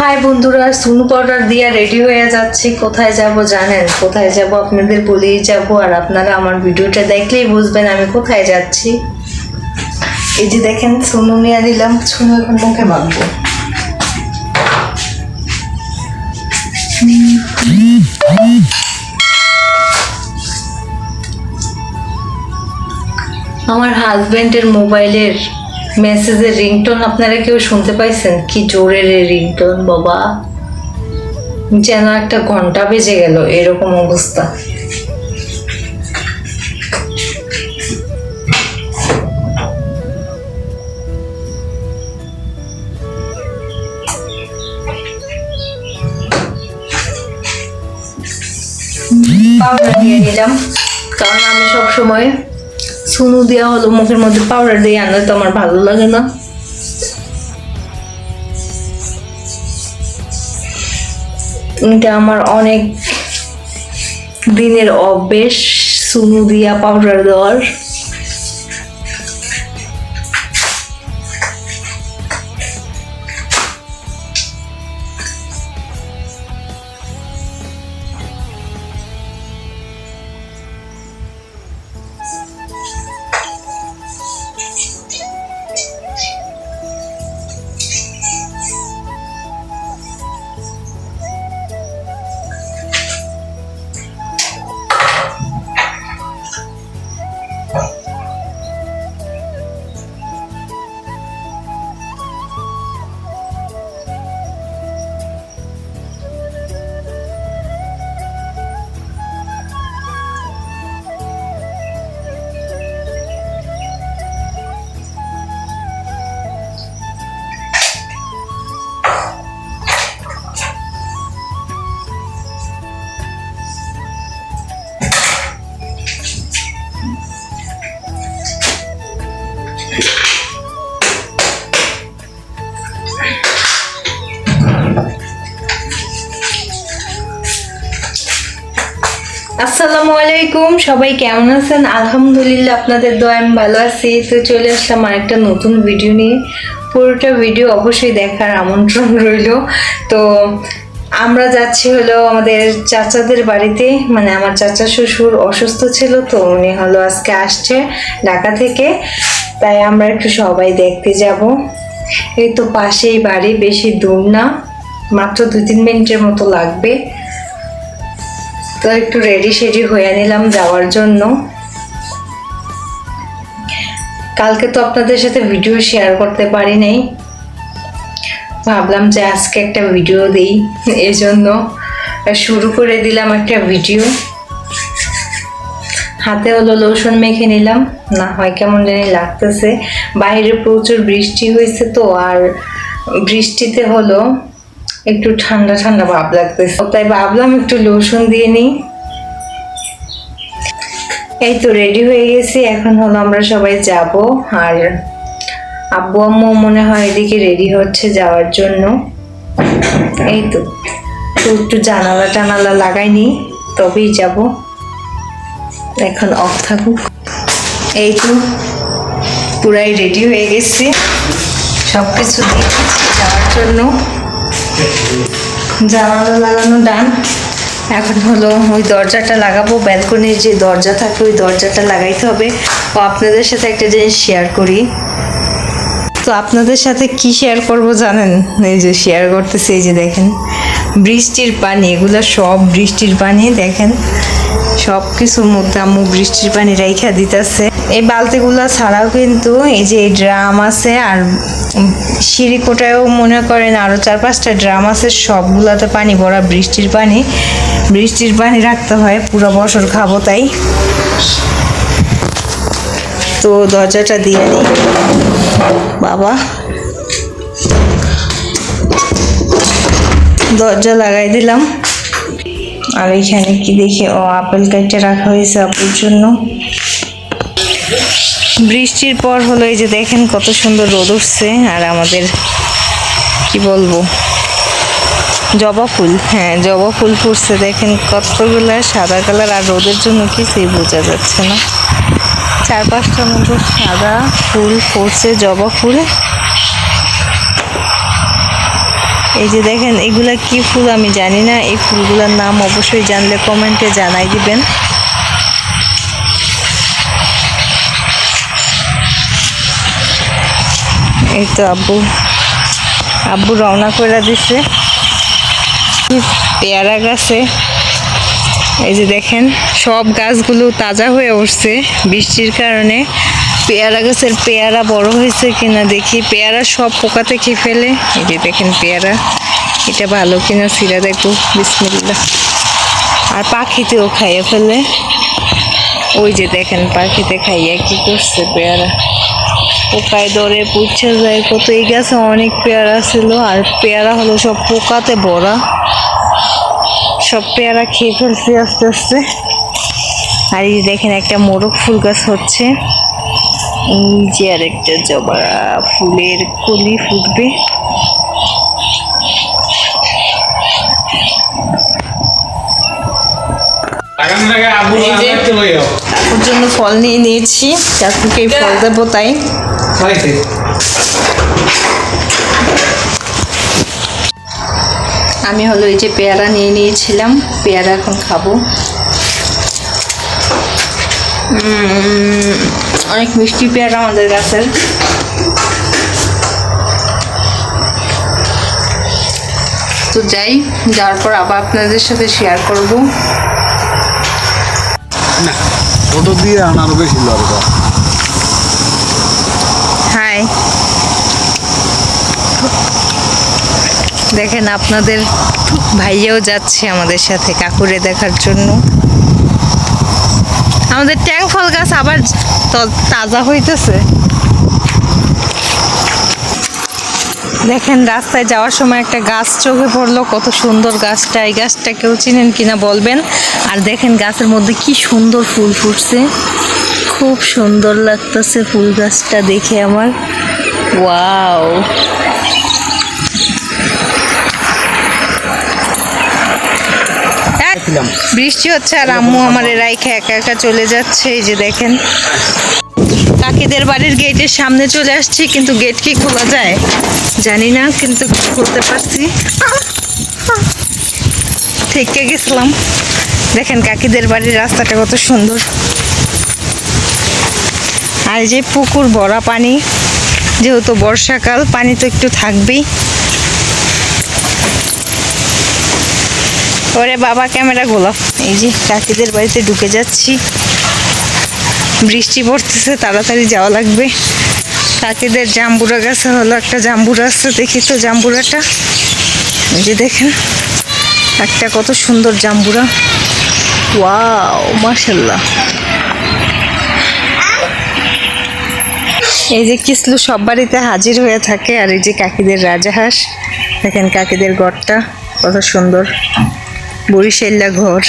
High বন্ধুরা, সুনু powder দিয়ে ready হয়ে যাচ্ছি। কোথায় যাব জানেন? কোথায় যাব আপনাদের বলেই যাব, আর আপনারা আমার ভিডিওটা দেখলেই বুঝবেন আমি কোথায় যাচ্ছি। এই যে দেখেন, সুনু নিয়ে দিলাম সুনু এখন মুখে মাখবো। আমার হাজবেন্ডের মোবাইলের মেসেজের রিংটোন আপনারা কেউ শুনতে পাইছেন? কি জোরের এই রিংটোন, বাবা। যেন একটা ঘণ্টা বেজে গেল, এরকম অবস্থা। নিলাম কারণ আমি সব সময় সুনু দেওয়া হলো, মুখের মধ্যে পাউডার দিয়ে আনলে তো আমার ভালো লাগে না। এটা আমার অনেক দিনের অভ্যেস সুনু দিয়া পাউডার দেওয়ার। আলাইকুম। সবাই কেমন আছেন? আলহামদুলিল্লাহ আপনাদের দোয়া আমি ভালো আছি। তো চলে আসলাম আরেকটা নতুন ভিডিও নিয়ে। পুরোটা ভিডিও অবশ্যই দেখার আমন্ত্রণ রইল। তো আমরা যাচ্ছি হলো আমাদের চাচাদের বাড়িতে। মানে আমার চাচা শ্বশুর অসুস্থ ছিল, তো উনি হলো আজকে আসছে ঢাকা থেকে। তাই আমরা একটু সবাই দেখতে যাব। এই তো পাশেই বাড়ি, বেশি দূর না। মাত্র দু তিন মিনিটের মতো লাগবে। তো একটু রেডি সেডি হয়ে নিলাম যাওয়ার জন্য। কালকে তো আপনাদের সাথে ভিডিও শেয়ার করতে পারি নাই। ভাবলাম যে আজকে একটা ভিডিও দিই এই জন্য শুরু করে দিলাম একটা ভিডিও হাতে হলো লোশন মেখে নিলাম, না হয় কেমন জানি লাগতেছে। বাইরে প্রচুর বৃষ্টি হয়েছে তো, আর বৃষ্টিতে হলো একটু ঠান্ডা ঠান্ডা ভাব লাগতেছে। তাই ভাবলাম একটু লোশন দিয়ে নিই। এই তো রেডি হয়ে গেছি, এখন হলো আমরা সবাই যাব। আর আব্বু আম্মু মনে হয় এদিকে রেডি হচ্ছে যাওয়ার জন্য। এই তো তো একটু জানালা টানালা লাগাইনি, তবেই যাব। এখন অফ থাকুক। এই তো, পুরাই রেডি হয়ে গেছি। সব কিছু দিয়ে যাওয়ার জন্য। জানালা লাগানো ডান। এখন হলো ওই দরজাটা লাগাবো। ব্যালকনির যে দরজা থাকে, ওই দরজাটা লাগাইতে হবে। ও আপনাদের সাথে একটা জিনিস শেয়ার করি। তো আপনাদের সাথে কি শেয়ার করব জানেন? এই যে শেয়ার করতেছি, এই যে দেখেন। বৃষ্টির পানি, এগুলো সব বৃষ্টির পানি, দেখেন। সব কিছুর মধ্যে আম্মু বৃষ্টির পানি রাইখা দিতেছে। এই বালতিগুলো ছাড়াও কিন্তু এই যে এই ড্রাম আছে আর সিঁড়িকোটায়ও মনে করেন আরও চার পাঁচটা ড্রাম আছে, সবগুলোতে পানি ভরা বৃষ্টির পানি। বৃষ্টির পানি রাখতে হয়, পুরো বছর খাব তাই। তো দরজাটা দিয়ে নিই বাবা দরজা লাগাই দিলাম। আর এখানে কি দেখি? ও আপেল কাইটে রাখা হয়েছে আপুর জন্য। বৃষ্টির পর হলো এই যে দেখেন কত সুন্দর রোদ উঠছে, আর আমাদের কি বলব? জবা ফুল হ্যাঁ জবা ফুল ফুটছে। দেখেন কতগুলো সাদা কালার, আর রোদের জন্য কিছুই বোঝা যাচ্ছে না। চার পাঁচটার মতো সাদা ফুল ফুটছে, জবা ফুল। এই যে দেখেন, এগুলা কি ফুল আমি জানি না। এই ফুলগুলোর নাম অবশ্যই জানলে কমেন্টে জানাই দিবেন। এই তো আব্বু। আব্বু রওনা করে দিছে। পেয়ারা গাছে। এই যে দেখেন, সব গাছগুলো তাজা হয়ে উঠছে বৃষ্টির কারণে। পেয়ারা গাছের পেয়ারা বড় হয়েছে কিনা দেখি। পেয়ারা সব পোকাতে খেয়ে ফেলে। এই যে দেখেন পেয়ারা। এটা ভালো কিনা সিরা দেখব। বিসমিল্লা আর পাখিতেও খাইয়ে ফেলে। ওই যে দেখেন, পাখিতে খাইয়ে কি করছে পেয়ারা। পোকায় দরে পুচ্ছে যায়। কত এই গাছে অনেক পেয়ারা ছিল। আর পেয়ারা হলো সব পোকাতে ভরা। সব পেয়ারা খেয়ে ফেলছে আস্তে আস্তে। আর এই দেখেন, একটা মোরগ ফুল গাছ হচ্ছে। এই যে আর একটা জবা ফুলের কলি ফুটবে। ওর জন্য ফল নিয়ে নিয়েছি। কাকুকে ফল দেবো তাই। আমি হলো এই যে পেয়ারা নিয়ে নিয়েছিলাম। পেয়ারা এখন খাব। উম, অনেক মিষ্টি পেয়ারা আমাদের গাছের। তো যাই যাওয়ার পর আবার আপনাদের সাথে শেয়ার করব। না ফটো দিয়ে আনারও বেশি দরকার। হাই দেখেন আপনাদের ভাইয়াও যাচ্ছে আমাদের সাথে কাকুরে দেখার জন্য। আমাদের ট্যাং ফল গাছ আবার তাজা হইতেছে। দেখেন, রাস্তায় যাওয়ার সময় একটা গাছ চোখে পড়ল, কত সুন্দর গাছটা। এই গাছটা কেউ চিনেন কিনা বলবেন। আর দেখেন, গাছের মধ্যে কি সুন্দর ফুল ফুটছে। খুব সুন্দর লাগতেছে ফুল গাছটা দেখে আমার। ওয়াও! এক, বৃষ্টি হচ্ছে আর আম্মু আমার রাইখে একা একা চলে যাচ্ছে এই যে দেখেন। কাকিদের বাড়ির গেটের সামনে চলে আসছি কিন্তু গেট কি খোলা যায় জানি না কিন্তু খুলতে পারছি। থেকে গেছিলাম। দেখেন কাকিদের বাড়ির রাস্তাটা কত সুন্দর। আর এই যে পুকুর ভরা পানি যেহেতু বর্ষাকাল পানি তো একটু থাকবেই। ওরে বাবা, ক্যামেরা গোলাপ। এই যে কাকিদের বাড়িতে ঢুকে যাচ্ছি। বৃষ্টি পড়তেছে, তাড়াতাড়ি যাওয়া লাগবে। কাকিদের জাম্বুরা গাছে হলো একটা জাম্বুরা আছে, দেখি তো জাম্বুরাটা। এই যে দেখেন, একটা কত সুন্দর জাম্বুরা। ওয়াও মাশাল্লাহ এই যে কিসলু সব বাড়িতে হাজির হয়ে থাকে, আর এই যে কাকিদের রাজাহাঁস। দেখেন কাকিদের গড়টা কত সুন্দর। বরিশাল্লা ঘর।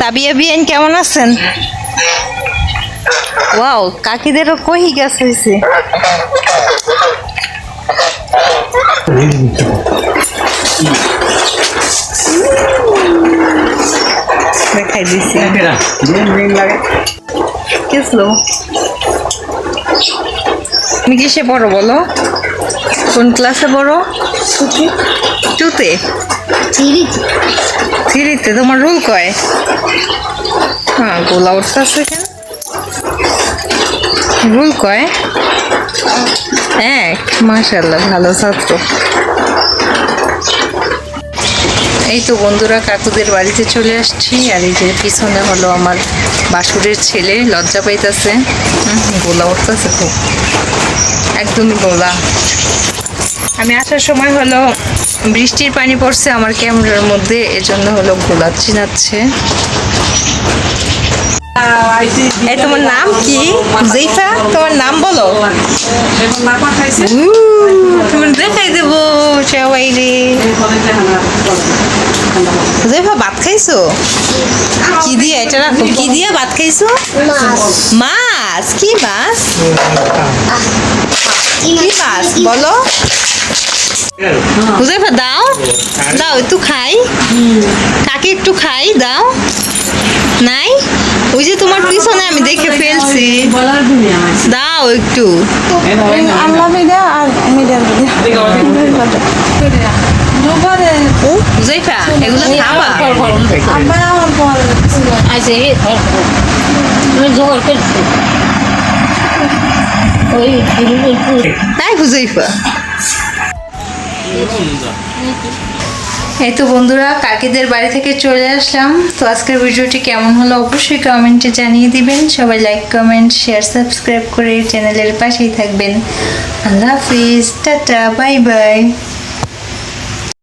তাবিয়া বিয়ান কেমন আছেন? ওয়াও কাকিদেরও কহি গাছ হয়েছে দেখাই দিছি। কিসলো তুমি কিসে পড়ো বলো? কোন ক্লাসে পড়ো? টুতে থ্রিতে তোমার রুল কয়? হ্যাঁ গোলা উঠতেছে কেন রুল কয়? এক। মাশাল্লাহ ভালো ছাত্র। এই তো বন্ধুরা কাকুদের বাড়িতে চলে আসছি। আর এই যে পিছনে হলো আমার বাসুরের ছেলে লজ্জা পাইতেছে। গোলা উঠতেছে খুব। একদমই গোলা। আমি আসার সময় হলো বৃষ্টির পানি পড়ছে আমার ক্যামেরার মধ্যে, এজন্য হলো গোলা চিনাচ্ছে এই তোমার নাম কি? জেফা, তোমার নাম বলো। তোমার দেখাই দেবো, সবাই রে। জেফা, ভাত খাইছো? কি দিয়ে এটা রাখো? কি দিয়ে ভাত খাইছো? মাছ? কি মাছ? কি মাছ? বলো। হুজাইফা দাও। দাও একটু খাই। কাকে একটু খাই দাও। নাই? ওই যে তোমার পিছনে আমি দেখে ফেলছি। দাও একটু। আল্লাহ মিডিয়া আর মিডিয়ার হুজাইফা এগুলো খাবা আব্বা আমার পর আচ্ছা রে ধর জোগাড় করছি ওই তাই হুজাইফা এই তো বন্ধুরা, কাকিদের বাড়ি থেকে চলে আসলাম। তো আজকের ভিডিওটি কেমন হলো অবশ্যই কমেন্টে জানিয়ে দিবেন। সবাই লাইক কমেন্ট শেয়ার সাবস্ক্রাইব করে চ্যানেলের পাশেই থাকবেন। আল্লাহ হাফিজ, টাটা বাই বাই